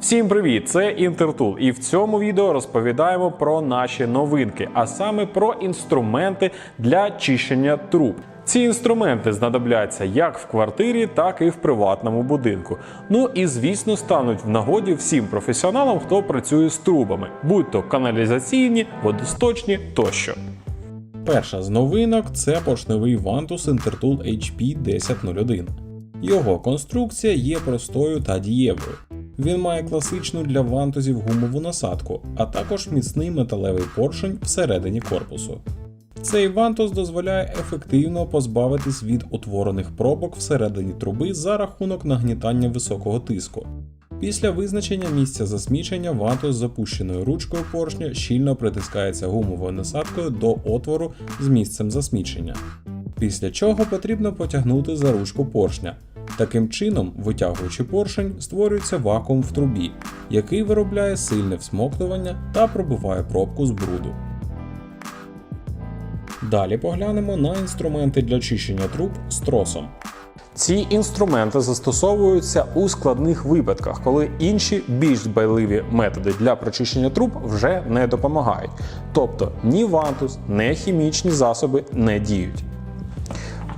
Всім привіт! Це Інтертул, і в цьому відео розповідаємо про наші новинки, а саме про інструменти для чищення труб. Ці інструменти знадобляться як в квартирі, так і в приватному будинку. Ну і звісно стануть в нагоді всім професіоналам, хто працює з трубами, будь то каналізаційні, водосточні тощо. Перша з новинок це поршневий вантус Intertool HP 1001. Його конструкція є простою та дієвою. Він має класичну для вантузів гумову насадку, а також міцний металевий поршень всередині корпусу. Цей вантус дозволяє ефективно позбавитись від утворених пробок всередині труби за рахунок нагнітання високого тиску. Після визначення місця засмічення вантус з запущеною ручкою поршня щільно притискається гумовою насадкою до отвору з місцем засмічення. Після чого потрібно потягнути за ручку поршня. Таким чином, витягуючи поршень, створюється вакуум в трубі, який виробляє сильне всмоктування та пробиває пробку з бруду. Далі поглянемо на інструменти для чищення труб з тросом. Ці інструменти застосовуються у складних випадках, коли інші більш дбайливі методи для прочищення труб вже не допомагають. Тобто ні вантус, ні хімічні засоби не діють.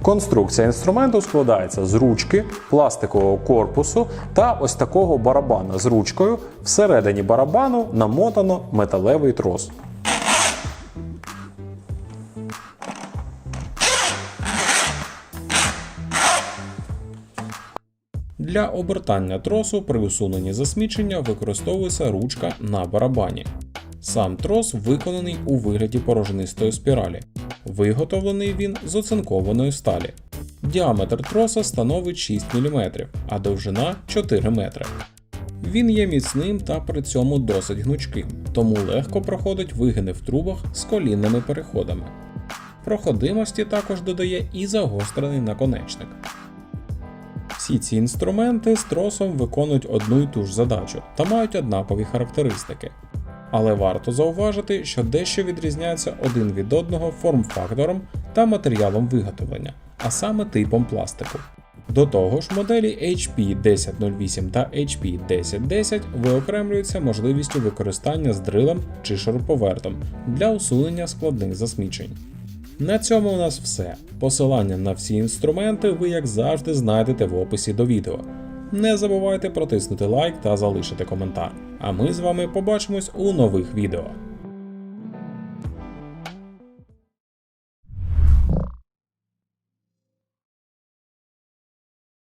Конструкція інструменту складається з ручки, пластикового корпусу та ось такого барабана з ручкою. Всередині барабану намотано металевий трос. Для обертання тросу при усуненні засмічення використовується ручка на барабані. Сам трос виконаний у вигляді порожнистої спіралі. Виготовлений він з оцинкованої сталі. Діаметр троса становить 6 мм, а довжина 4 метри. Він є міцним та при цьому досить гнучким, тому легко проходить вигини в трубах з колінними переходами. Проходимості також додає і загострений наконечник. Всі ці інструменти з тросом виконують одну й ту ж задачу та мають однакові характеристики. Але варто зауважити, що дещо відрізняються один від одного форм-фактором та матеріалом виготовлення, а саме типом пластику. До того ж, моделі HP 1008 та HP 1010 виокремлюються можливістю використання з дрилем чи шуруповертом для усунення складних засмічень. На цьому у нас все. Посилання на всі інструменти ви, як завжди, знайдете в описі до відео. Не забувайте протиснути лайк та залишити коментар. А ми з вами побачимось у нових відео.